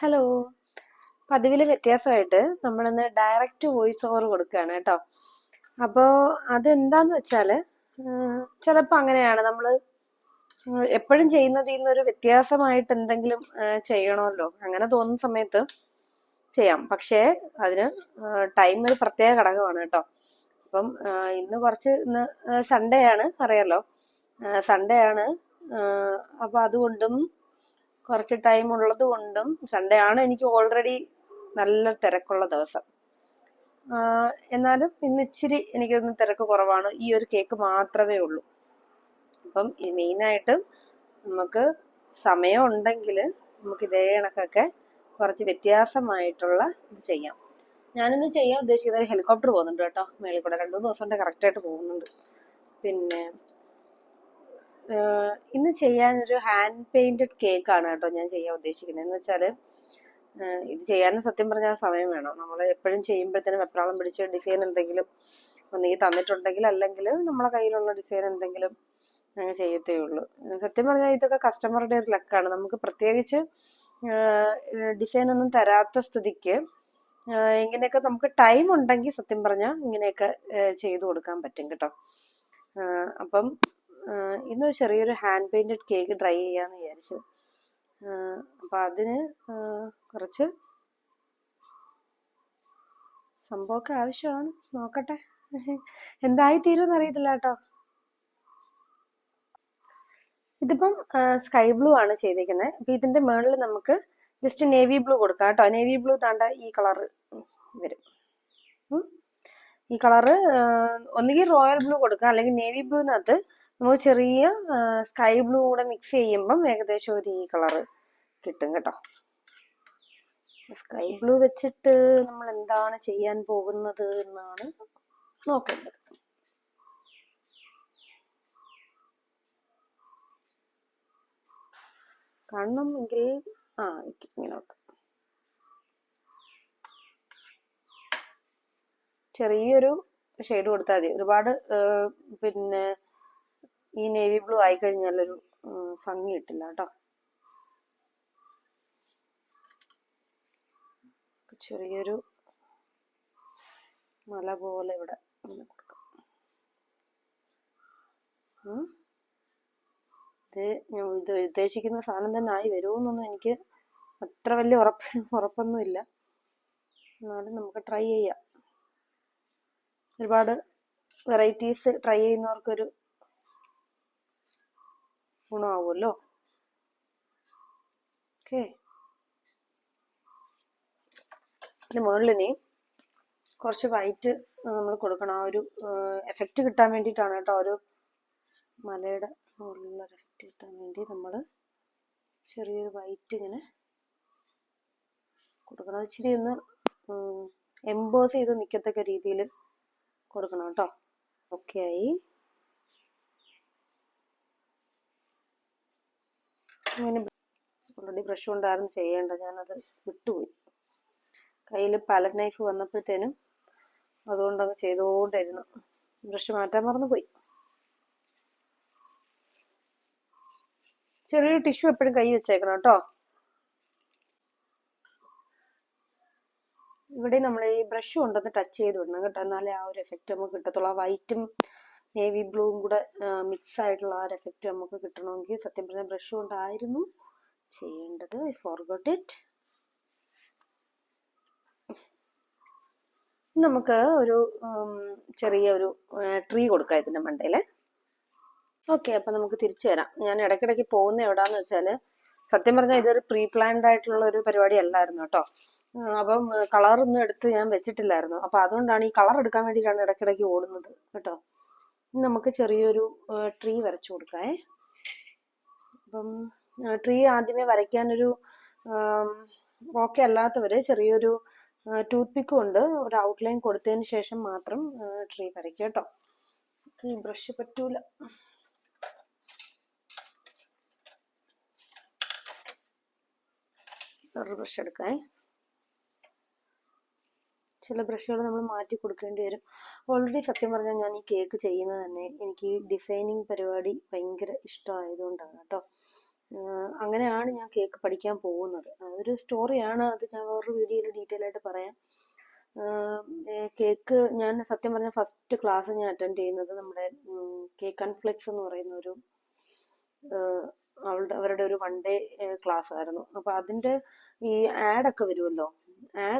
Hello പതിവിൽ വ്യത്യാസമായിട്ട് നമ്മളിന്ന് direct voice over കൊടുക്കുകയാണ് കേട്ടോ. അപ്പോൾ അതെന്താന്ന് വെച്ചാൽ ചിലപ്പോൾ അങ്ങനെയാണ്. നമ്മൾ എപ്പോഴും ചെയ്യുന്നതിൽ നിന്നൊരു വ്യത്യാസമായിട്ട് എന്തെങ്കിലും ചെയ്യണമല്ലോ. അങ്ങനെ തോന്നുന്ന സമയത്ത് ചെയ്യാം. പക്ഷേ അതിന് ടൈം ഒരു പ്രത്യേക ഘടകമാണ് കേട്ടോ. അപ്പം ഇന്ന് കുറച്ച് ഇന്ന് സൺഡേ ആണ്. അറിയാലോ? സൺഡേ ആണ്. അപ്പൊ അതുകൊണ്ടും കുറച്ച് ടൈം ഉള്ളത് കൊണ്ടും സൺഡേ ആണ് എനിക്ക് ഓൾറെഡി നല്ല തിരക്കുള്ള ദിവസം. എന്നാലും ഇന്ന് ഇച്ചിരി എനിക്കൊന്ന് തിരക്ക് കുറവാണ്. ഈ ഒരു കേക്ക് മാത്രമേ ഉള്ളൂ. അപ്പം മെയിനായിട്ട് നമുക്ക് സമയം ഉണ്ടെങ്കിൽ നമുക്ക് ഇതേ കണക്കൊക്കെ കുറച്ച് വ്യത്യാസമായിട്ടുള്ള ഇത് ചെയ്യാം. ഞാനിന്ന് ചെയ്യാൻ ഉദ്ദേശിക്കുന്നത് ഹെലികോപ്റ്റർ പോകുന്നുണ്ട് കേട്ടോ. മേളിൽ കൂടെ രണ്ടു ദിവസം കറക്റ്റായിട്ട് പോകുന്നുണ്ട്. പിന്നെ ആഹ് ചെയ്യാൻ ഒരു ഹാൻഡ് പെയിന്റഡ് കേക്ക് ആണ് കേട്ടോ ഞാൻ ചെയ്യാൻ ഉദ്ദേശിക്കുന്നത്. എന്ന് വെച്ചാൽ ഇത് ചെയ്യാൻ സത്യം പറഞ്ഞാൽ സമയം വേണം. നമ്മൾ എപ്പോഴും ചെയ്യുമ്പോഴത്തേനും വെപ്രാളം പിടിച്ച് ഡിസൈൻ എന്തെങ്കിലും ഒന്നെങ്കിൽ തന്നിട്ടുണ്ടെങ്കിൽ അല്ലെങ്കിൽ നമ്മളെ കയ്യിലുള്ള ഡിസൈൻ എന്തെങ്കിലും അങ്ങ് ചെയ്യത്തേ ഉള്ളൂ. സത്യം പറഞ്ഞാൽ ഇതൊക്കെ കസ്റ്റമറുടെ ഒരു ലക്കാണ് നമുക്ക് പ്രത്യേകിച്ച് ഡിസൈൻ ഒന്നും തരാത്ത സ്ഥിതിക്ക് ഇങ്ങനെയൊക്കെ നമുക്ക് ടൈം ഉണ്ടെങ്കിൽ സത്യം പറഞ്ഞാൽ ഇങ്ങനെയൊക്കെ ചെയ്തു കൊടുക്കാൻ പറ്റും കേട്ടോ. അപ്പം ആഹ് ഇന്ന് ചെറിയൊരു ഹാൻഡ് പെയിന്റഡ് കേക്ക് ട്രൈ ചെയ്യാന്ന് വിചാരിച്ചു. അപ്പം അതിന് കുറച്ച് സംഭവമൊക്കെ ആവശ്യമാണ്. നോക്കട്ടെ. എന്തായി തീരുമെന്ന് അറിയത്തില്ല കേട്ടോ. ഇതിപ്പം സ്കൈ ബ്ലൂ ആണ് ചെയ്തിരിക്കുന്നത് അപ്പൊ ഇതിന്റെ മുകളിൽ നമുക്ക് ജസ്റ്റ് നേവി ബ്ലൂ കൊടുക്കാം കേട്ടോ. നേവി ബ്ലൂ താണ്ട ഈ കളർ വരും. ഈ കളറ് ഒന്നുകിൽ റോയൽ ബ്ലൂ കൊടുക്കാം. അല്ലെങ്കിൽ നേവി ബ്ലൂവിനകത്ത് നമുക്ക് ചെറിയ സ്കൈ ബ്ലൂ കൂടെ മിക്സ് ചെയ്യുമ്പം ഏകദേശം ഒരു ഈ കളറ് കിട്ടും കേട്ടോ. സ്കൈ ബ്ലൂ വെച്ചിട്ട് നമ്മൾ എന്താണ് ചെയ്യാൻ പോകുന്നത് എന്നാണ് നോക്കേണ്ടത്. കാണണമെങ്കിൽ ആ എനിക്ക് ഇങ്ങനെ നോക്കാം ചെറിയൊരു ഷെയ്ഡ് കൊടുത്താൽ മതി. ഒരുപാട് പിന്നെ ഈ നേവി ബ്ലൂ ആയി കഴിഞ്ഞാലൊരു ഭംഗി കിട്ടില്ല കേട്ടോ. ചെറിയൊരു മല പോലെ ഇവിടെ ഇത് ഞാൻ ഇത് ഉദ്ദേശിക്കുന്ന സാധനം തന്നെ ആയി വരുമെന്നൊന്നും എനിക്ക് അത്ര വലിയ ഉറപ്പ് ഉറപ്പൊന്നുമില്ല. എന്നാലും നമുക്ക് ട്രൈ ചെയ്യാം. ഒരുപാട് വെറൈറ്റീസ് ട്രൈ ചെയ്യുന്നവർക്കൊരു ഗുണമാവുമല്ലോ ഓക്കെ. ഇതിന് മുകളിലിനി കുറച്ച് വൈറ്റ് നമ്മൾ കൊടുക്കണം. ആ ഒരു എഫക്റ്റ് കിട്ടാൻ വേണ്ടിയിട്ടാണ് കേട്ടോ ഒരു മലയുടെ മുകളിലുള്ള എഫക്റ്റ് കിട്ടാൻ വേണ്ടി നമ്മൾ ചെറിയൊരു വൈറ്റ് ഇങ്ങനെ കൊടുക്കണം. ഇച്ചിരി ഒന്ന് എംബോസ് ചെയ്ത് നിൽക്കത്തക്ക രീതിയിൽ കൊടുക്കണം കേട്ടോ. ഓക്കെ ആയി. ഇങ്ങനെ ഓൾറെഡി ബ്രഷ് കൊണ്ടായിരുന്നു ചെയ്യേണ്ടത്. ഞാനത് വിട്ടുപോയി. കയ്യിൽ പാലറ്റ് നൈഫ് വന്നപ്പോഴത്തേനും അതുകൊണ്ടങ്ങ് ചെയ്തുകൊണ്ടിരുന്നു. ബ്രഷ് മാറ്റാൻ മറന്നുപോയി. ചെറിയൊരു ടിഷ്യൂ എപ്പോഴും കൈ വെച്ചേക്കണം കേട്ടോ. ഇവിടെ നമ്മൾ ഈ ബ്രഷ് കൊണ്ടൊന്ന് ടച്ച് ചെയ്ത് വിടണം കേട്ടോ. എന്നാലേ ആ ഒരു എഫക്റ്റ് നമുക്ക് കിട്ടത്തുള്ളൂ. ആ വൈറ്റും നേവി ബ്ലൂവും കൂടെ മിക്സ് ആയിട്ടുള്ള ആ ഒരു എഫക്റ്റ് നമുക്ക് കിട്ടണമെങ്കിൽ സത്യം പറഞ്ഞ ബ്രഷ് കൊണ്ടായിരുന്നു ചെയ്യേണ്ടത്. ഐ ഫോർഗോട്ട് ഇറ്റ് നമുക്ക് ഒരു ചെറിയ ഒരു ട്രീ കൊടുക്കാം ഇതിന്റെ മണ്ടയിൽ ഓക്കെ അപ്പൊ നമുക്ക് തിരിച്ചു വരാം. ഞാൻ ഇടയ്ക്കിടയ്ക്ക് പോകുന്ന എവിടാന്ന് വെച്ചാൽ സത്യം പറഞ്ഞാൽ ഇതൊരു പ്രീ പ്ലാൻഡ് ആയിട്ടുള്ള ഒരു പരിപാടി അല്ലായിരുന്നു കേട്ടോ. അപ്പം കളറൊന്നും എടുത്ത് ഞാൻ വെച്ചിട്ടില്ലായിരുന്നു. അപ്പൊ അതുകൊണ്ടാണ് ഈ കളർ എടുക്കാൻ വേണ്ടിയിട്ടാണ് ഇടയ്ക്കിടയ്ക്ക് ഓടുന്നത് കേട്ടോ. നമുക്ക് ചെറിയൊരു ട്രീ വരച്ചു കൊടുക്കാം അപ്പം ട്രീ ആദ്യമേ വരയ്ക്കാനൊരു ഓക്കെ അല്ലാത്തവർ ചെറിയൊരു ടൂത്ത് പിക്ക് കൊണ്ട് ഒരു ഔട്ട്ലൈൻ കൊടുത്തതിന് ശേഷം മാത്രം ട്രീ വരയ്ക്കുക കേട്ടോ. ഈ ബ്രഷ് പറ്റൂല. ബ്രഷ് എടുക്കാൻ ചില ബ്രഷുകൾ നമ്മൾ മാറ്റി കൊടുക്കേണ്ടി വരും. ഓൾറെഡി സത്യം പറഞ്ഞാൽ ഞാൻ ഈ കേക്ക് ചെയ്യുന്നത് തന്നെ എനിക്ക് ഈ ഡിസൈനിങ് പരിപാടി ഭയങ്കര ഇഷ്ടമായതുകൊണ്ടാണ് കേട്ടോ. അങ്ങനെയാണ് ഞാൻ കേക്ക് പഠിക്കാൻ പോകുന്നത്. അതൊരു സ്റ്റോറിയാണ് അത് ഞാൻ വേറൊരു വീഡിയോയിൽ ഡീറ്റെയിൽ ആയിട്ട് പറയാം. കേക്ക് ഞാൻ സത്യം പറഞ്ഞ ഫസ്റ്റ് ക്ലാസ് ഞാൻ അറ്റൻഡ് ചെയ്യുന്നത് നമ്മുടെ കേക്ക് ആൻഡ് ഫ്ലെക്സ് എന്ന് പറയുന്ന ഒരു അവളുടെ അവരുടെ ഒരു വൺ ഡേ ക്ലാസ് ആയിരുന്നു. അപ്പൊ അതിന്റെ ഈ ആഡ് ഒക്കെ വരുമല്ലോ?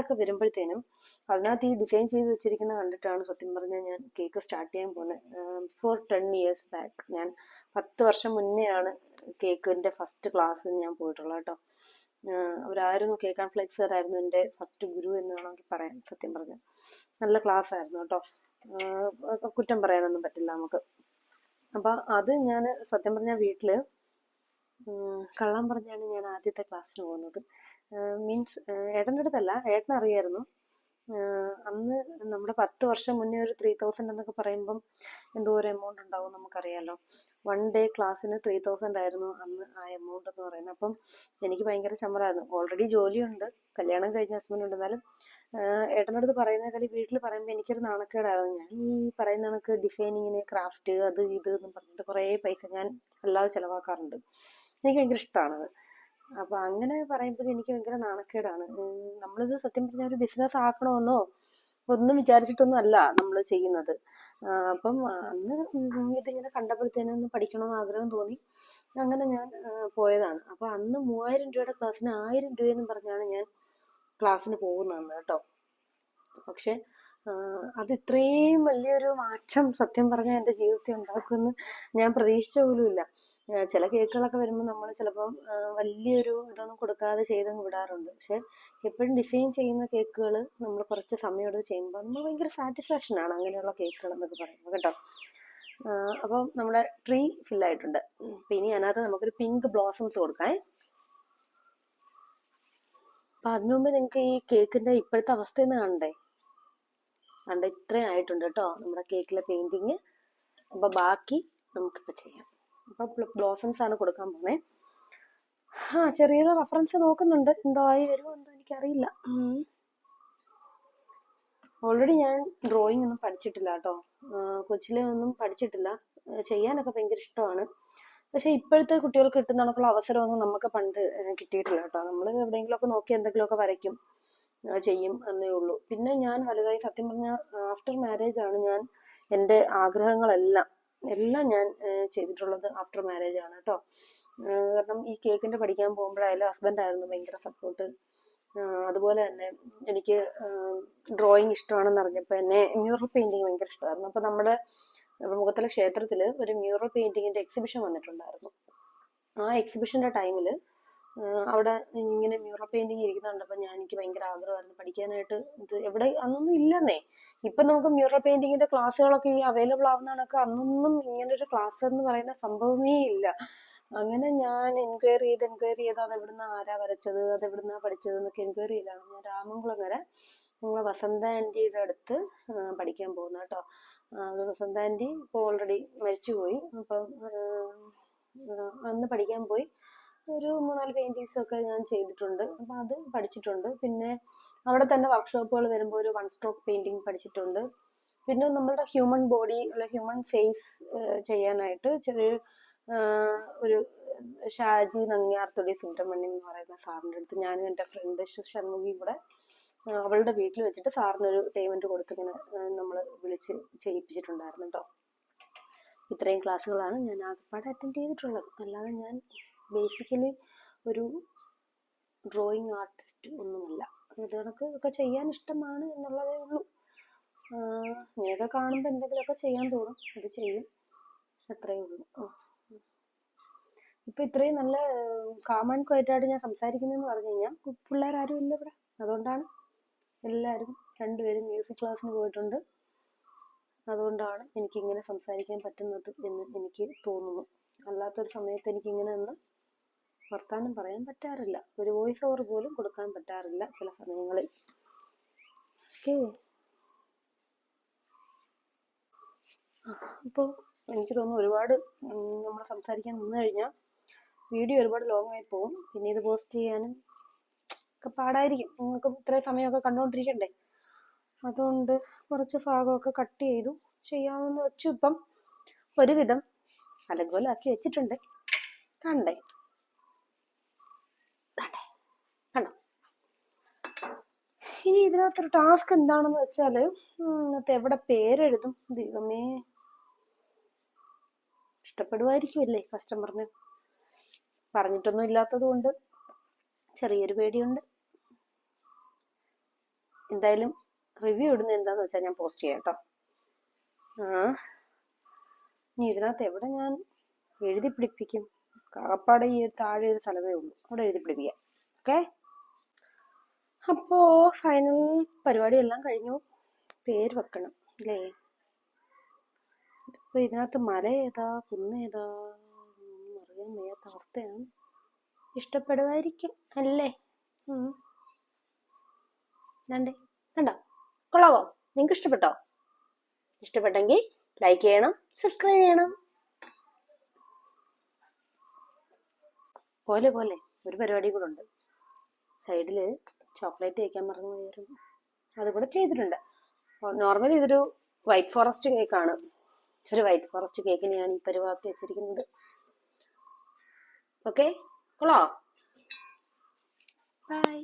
ഒക്കെ വരുമ്പോഴത്തേനും അതിനകത്ത് ഈ ഡിസൈൻ ചെയ്ത് വെച്ചിരിക്കുന്ന കണ്ടിട്ടാണ് സത്യം പറഞ്ഞാൽ ഞാൻ കേക്ക് സ്റ്റാർട്ട് ചെയ്യാൻ പോകുന്നത്. ഫോർ ടെൻ ഇയേഴ്സ് ബാക്ക് ഞാൻ പത്ത് വർഷം മുന്നെയാണ് കേക്കിന്റെ ഫസ്റ്റ് ക്ലാസ്സിൽ ഞാൻ പോയിട്ടുള്ളത് കേട്ടോ. ആഹ് അവരായിരുന്നു കേക്ക് ആൻഡ് ഫ്ലെക്സറായിരുന്നു എന്റെ ഫസ്റ്റ് ഗുരു എന്ന് വേണമെങ്കിൽ പറയാം സത്യം പറഞ്ഞാൽ നല്ല ക്ലാസ് ആയിരുന്നു കേട്ടോ. കുറ്റം പറയാനൊന്നും പറ്റില്ല നമുക്ക്. അപ്പൊ അത് ഞാൻ സത്യം പറഞ്ഞാൽ വീട്ടിൽ ഉം, കള്ളം പറഞ്ഞാണ് ഞാൻ ആദ്യത്തെ ക്ലാസ്സിന് പോകുന്നത്. മീൻസ് ഏട്ടന്റെ അടുത്തല്ല ഏട്ടൻ അറിയായിരുന്നു. അന്ന് നമ്മുടെ പത്ത് വർഷം മുന്നേ ഒരു ത്രീ തൗസൻഡ് എന്നൊക്കെ പറയുമ്പം എന്തോ ഒരു എമൗണ്ട് ഉണ്ടാവും നമുക്കറിയാലോ. വൺ ഡേ ക്ലാസ്സിന് ത്രീ തൗസൻഡ് ആയിരുന്നു അന്ന് ആ എമൗണ്ട് എന്ന് പറയുന്നത്. അപ്പം എനിക്ക് ഭയങ്കര ചമ്മലായിരുന്നു ഓൾറെഡി ജോലിയുണ്ട്. കല്യാണം കഴിഞ്ഞ ഹസ്ബൻഡ് ഉണ്ട്. എന്നാലും ഏട്ടന്റെ അടുത്ത് പറയുന്നതിനേക്കാൾ വീട്ടിൽ പറയുമ്പോൾ എനിക്കൊരു നാണക്കേടായിരുന്നു. ഞാൻ ഈ പറയുന്ന കണക്ക് ഡിസൈനിങ്ങിന് ക്രാഫ്റ്റ് അത് ഇത് എന്ന് പറഞ്ഞിട്ട് കുറേ പൈസ ഞാൻ അല്ലാതെ ചിലവാക്കാറുണ്ട്. എനിക്ക് ഭയങ്കര ഇഷ്ടമാണത് അപ്പൊ അങ്ങനെ പറയുമ്പോൾ എനിക്ക് ഭയങ്കര നാണക്കേടാണ്. നമ്മളിത് സത്യം പറഞ്ഞാൽ ഒരു ബിസിനസ് ആക്കണമെന്നോ ഒന്നും വിചാരിച്ചിട്ടൊന്നും അല്ല നമ്മൾ ചെയ്യുന്നത് അപ്പം അന്ന് ഇതിങ്ങനെ കണ്ടപ്പോഴത്തേനും ഒന്ന് പഠിക്കണമെന്ന് ആഗ്രഹം തോന്നി. അങ്ങനെ ഞാൻ പോയതാണ്. അപ്പൊ അന്ന് മൂവായിരം രൂപയുടെ ക്ലാസ്സിന് ആയിരം രൂപയെന്ന് പറഞ്ഞാണ് ഞാൻ ക്ലാസ്സിന് പോകുന്നത് കേട്ടോ. പക്ഷെ അത് ഇത്രയും വലിയൊരു മാറ്റം സത്യം പറഞ്ഞാൽ എന്റെ ജീവിതത്തിൽ ഉണ്ടാക്കുമെന്ന് ഞാൻ പ്രതീക്ഷിച്ച പോലും ഇല്ല ആഹ് ചില കേക്കുകളൊക്കെ വരുമ്പോൾ നമ്മൾ ചിലപ്പം വലിയൊരു ഇതൊന്നും കൊടുക്കാതെ ചെയ്തങ്ങ് വിടാറുണ്ട്. പക്ഷെ എപ്പോഴും ഡിസൈൻ ചെയ്യുന്ന കേക്കുകൾ നമ്മൾ കുറച്ച് സമയം എടുത്ത് ചെയ്യുമ്പോൾ നമ്മൾ ഭയങ്കര സാറ്റിസ്ഫാക്ഷൻ ആണ് അങ്ങനെയുള്ള കേക്കുകൾ എന്നൊക്കെ പറയുന്നത് കേട്ടോ. അപ്പം നമ്മുടെ ട്രീ ഫില്ലായിട്ടുണ്ട് അപ്പം ഇനി അതിനകത്ത് നമുക്കൊരു പിങ്ക് ബ്ലോസംസ് കൊടുക്കാൻ അപ്പൊ അതിനു മുമ്പ് നിങ്ങൾക്ക് ഈ കേക്കിന്റെ ഇപ്പോഴത്തെ അവസ്ഥ എന്ന് കണ്ടേ കണ്ട ഇത്രയും ആയിട്ടുണ്ട് കേട്ടോ നമ്മുടെ കേക്കിലെ പെയിന്റിങ് അപ്പൊ ബാക്കി നമുക്കിപ്പോ ചെയ്യാം. അപ്പൊ ബ്ലോസംസ് ആണ് കൊടുക്കാൻ പോണേ. ആ ചെറിയൊരു റെഫറൻസ് നോക്കുന്നുണ്ട്. എന്തോ ആയി വരുമോ എന്തോ എനിക്കറിയില്ല. ഓൾറെഡി ഞാൻ ഡ്രോയിങ് ഒന്നും പഠിച്ചിട്ടില്ല കേട്ടോ. കൊച്ചിലെ ഒന്നും പഠിച്ചിട്ടില്ല. ചെയ്യാനൊക്കെ ഭയങ്കര ഇഷ്ടമാണ്. പക്ഷെ ഇപ്പോഴത്തെ കുട്ടികൾക്ക് കിട്ടുന്ന കണക്കുള്ള അവസരമൊന്നും നമുക്ക് പണ്ട് കിട്ടിയിട്ടില്ല കേട്ടോ. നമ്മൾ എവിടെയെങ്കിലുമൊക്കെ നോക്കി എന്തെങ്കിലുമൊക്കെ വരയ്ക്കും ചെയ്യും എന്നേ ഉള്ളൂ. പിന്നെ ഞാൻ വലുതായി സത്യം പറഞ്ഞാൽ ആഫ്റ്റർ മാരേജ് ആണ് ഞാൻ എന്റെ ആഗ്രഹങ്ങളെല്ലാം എല്ലാം ഞാൻ ചെയ്തിട്ടുള്ളത് ആഫ്റ്റർ മാരേജ് ആണ് കേട്ടോ കാരണം ഈ കേക്കിന്റെ പഠിക്കാൻ പോകുമ്പോഴായാലും ഹസ്ബൻഡ് ആയിരുന്നു ഭയങ്കര സപ്പോർട്ട് അതുപോലെ തന്നെ എനിക്ക് ഡ്രോയിങ് ഇഷ്ടമാണെന്ന് അറിഞ്ഞപ്പോൾ എന്നെ മ്യൂറൽ പെയിന്റിങ് ഭയങ്കര ഇഷ്ടമായിരുന്നു. അപ്പോൾ നമ്മുടെ മുഖത്തല ക്ഷേത്രത്തിൽ ഒരു മ്യൂറൽ പെയിന്റിങ്ങിന്റെ എക്സിബിഷൻ വന്നിട്ടുണ്ടായിരുന്നു. ആ എക്സിബിഷന്റെ ടൈമിൽ അവിടെ ഇങ്ങനെ മ്യൂറൽ പെയിന്റിങ് ഇരിക്കുന്നുണ്ട്. കണ്ടപ്പോൾ ഞാൻ എനിക്ക് ഭയങ്കര ആഗ്രഹമായിരുന്നു പഠിക്കാനായിട്ട്. ഇത് എവിടെ? അന്നൊന്നും ഇല്ലെന്നേ. ഇപ്പൊ നമുക്ക് മ്യൂറൽ പെയിന്റിങ്ങിന്റെ ക്ലാസ്സുകളൊക്കെ ഈ അവൈലബിൾ ആവുന്ന കണക്ക് അന്നൊന്നും ഇങ്ങനെ ഒരു ക്ലാസ് എന്ന് പറയുന്ന സംഭവമേ ഇല്ല. അങ്ങനെ ഞാൻ എൻക്വയറി ചെയ്ത് എൻക്വയറി ചെയ്ത് അത് എവിടുന്ന ആരാ വരച്ചത് അത് എവിടുന്നാ പഠിച്ചത് എന്നൊക്കെ എൻക്വയറി ചെയ്താണ്. ഞാൻ വരെ നമ്മളെ വസന്ത ആന്റിയുടെ അടുത്ത് പഠിക്കാൻ പോകുന്നത് കേട്ടോ. വസന്ത ആന്റി ഇപ്പോൾ ഓൾറെഡി മരിച്ചുപോയി. അപ്പം അന്ന് പഠിക്കാൻ പോയി. ഒരു മൂന്നാൽ പെയിന്റിങ്സ് ഒക്കെ ഞാൻ ചെയ്തിട്ടുണ്ട്. അപ്പൊ അത് പഠിച്ചിട്ടുണ്ട്. പിന്നെ അവിടെ തന്നെ വർക്ക്ഷോപ്പുകൾ വരുമ്പോൾ ഒരു വൺ സ്ട്രോക്ക് പെയിന്റിങ് പഠിച്ചിട്ടുണ്ട്. പിന്നെ നമ്മളുടെ ഹ്യൂമൻ ബോഡി അല്ലെ ഹ്യൂമൻ ഫേസ് ചെയ്യാനായിട്ട് ചെറിയ ഒരു ഷാജി നങ്ങിയാർതൊടി സുബ്രഹ്മണ്യം എന്ന് പറയുന്ന സാറിന്റെ അടുത്ത് ഞാനും എന്റെ ഫ്രണ്ട് ഷൺമുഖിയും കൂടെ അവളുടെ വീട്ടിൽ വെച്ചിട്ട് സാറിനൊരു പേയ്മെന്റ് കൊടുത്തിങ്ങനെ നമ്മൾ വിളിച്ച് ചെയ്യിപ്പിച്ചിട്ടുണ്ടായിരുന്നു കേട്ടോ ഇത്രയും ക്ലാസ്സുകളാണ് ഞാൻ ആകെപ്പാടെ അറ്റൻഡ് ചെയ്തിട്ടുള്ളത്. അല്ലാതെ ഞാൻ ബേസിക്കലി ഒരു ഡ്രോയിങ് ആർട്ടിസ്റ്റ് ഒന്നുമല്ല. ഇത് ഒക്കെ ചെയ്യാൻ ഇഷ്ടമാണ് എന്നുള്ളതേ ഉള്ളൂ. ഇങ്ങനെയൊക്കെ കാണുമ്പോൾ എന്തെങ്കിലുമൊക്കെ ചെയ്യാൻ തോന്നും. അത് ചെയ്യും. അത്രയേ ഉള്ളൂ. ഇപ്പൊ ഇത്രയും നല്ല കാമൺ ആൻഡ് ക്വയറ്റ് ആയിട്ട് ഞാൻ സംസാരിക്കുന്നതെന്ന് പറഞ്ഞു കഴിഞ്ഞാൽ പിള്ളേരാരും ഇല്ല ഇവിടെ. അതുകൊണ്ടാണ് എല്ലാവരും രണ്ടുപേരും മ്യൂസിക് ക്ലാസ്സിന് പോയിട്ടുണ്ട്. അതുകൊണ്ടാണ് എനിക്ക് ഇങ്ങനെ സംസാരിക്കാൻ പറ്റുന്നത് എന്ന് എനിക്ക് തോന്നുന്നു. അല്ലാത്തൊരു സമയത്ത് എനിക്ക് ഇങ്ങനെ നിന്ന് വർത്താനം പറയാൻ പറ്റാറില്ല. ഒരു വോയിസ് ഓവർ പോലും കൊടുക്കാൻ പറ്റാറില്ല ചില സമയങ്ങളിൽ. ഓക്കേ. അപ്പോൾ എനിക്ക് തോന്നുന്നു ഒരുപാട് നമ്മൾ സംസാരിക്കാൻ നിന്ന് കഴിഞ്ഞാൽ വീഡിയോ ഒരുപാട് ലോങ് ആയി പോകും പിന്നെ ഇത് പോസ്റ്റ് ചെയ്യാനും ഒക്കെ പാടായിരിക്കും. നിങ്ങൾക്ക് ഇത്രയും സമയമൊക്കെ കണ്ടുകൊണ്ടിരിക്കണ്ടേ അതുകൊണ്ട് കുറച്ച് ഭാഗമൊക്കെ കട്ട് ചെയ്തു. ചെയ്യാമെന്ന് വെച്ചു ഇപ്പം ഒരുവിധം അലങ്കോലാക്കി വെച്ചിട്ടുണ്ട്. കണ്ടേ? ഇതിനകത്തൊരു ടാസ്ക് എന്താണെന്ന് വെച്ചാൽ ഇന്നത്തെ എവിടെ പേരെഴുതും? ദൈവമേ. ഇഷ്ടപ്പെടുമായിരിക്കുമല്ലേ കസ്റ്റമറിന് പറഞ്ഞിട്ടൊന്നും ഇല്ലാത്തത് കൊണ്ട് ചെറിയൊരു പേടിയുണ്ട്. എന്തായാലും റിവ്യൂ ഇടുന്ന എന്താന്ന് വെച്ചാൽ ഞാൻ പോസ്റ്റ് ചെയ്യാം കേട്ടോ ആ. ഇനി ഇതിനകത്ത് എവിടെ ഞാൻ എഴുതി പിടിപ്പിക്കും? കാപ്പാടെ ഈ താഴെ ഒരു സ്ഥലമേ ഉള്ളൂ. അവിടെ എഴുതി പിടിപ്പിക്കാം. ഓക്കെ അപ്പോ ഫൈനൽ പരിപാടി എല്ലാം കഴിഞ്ഞു. പേര് വെക്കണം അല്ലേ ഇപ്പൊ ഇതിനകത്ത് മല ഏതാ കുന്ന് ഏതാ അറിയാൻ വയ്യാത്ത അവസ്ഥയാണ്. ഇഷ്ടപ്പെടുമായിരിക്കും അല്ലേ? ഉം. ദാണ്ടേ കണ്ടോ? കൊള്ളാവോ? നിങ്ങൾക്ക് ഇഷ്ടപ്പെട്ടോ? ഇഷ്ടപ്പെട്ടെങ്കിൽ ലൈക്ക് ചെയ്യണം സബ്സ്ക്രൈബ് ചെയ്യണം. പോലെ പോലെ ഒരു പരിപാടി കൂടെ ഉണ്ട്. സൈഡിൽ ചോക്ലേറ്റ് കഴിക്കാൻ മറന്നു പോയായിരുന്നു അതുകൂടെ ചെയ്തിട്ടുണ്ട്. നോർമലി ഇതൊരു വൈറ്റ് ഫോറസ്റ്റ് കേക്കാണ് ഒരു വൈറ്റ് ഫോറസ്റ്റ് കേക്കിനെയാണ് ഈ പരിവാക്കി വെച്ചിരിക്കുന്നത്. ഓക്കെ കൊള്ളാം. ബൈ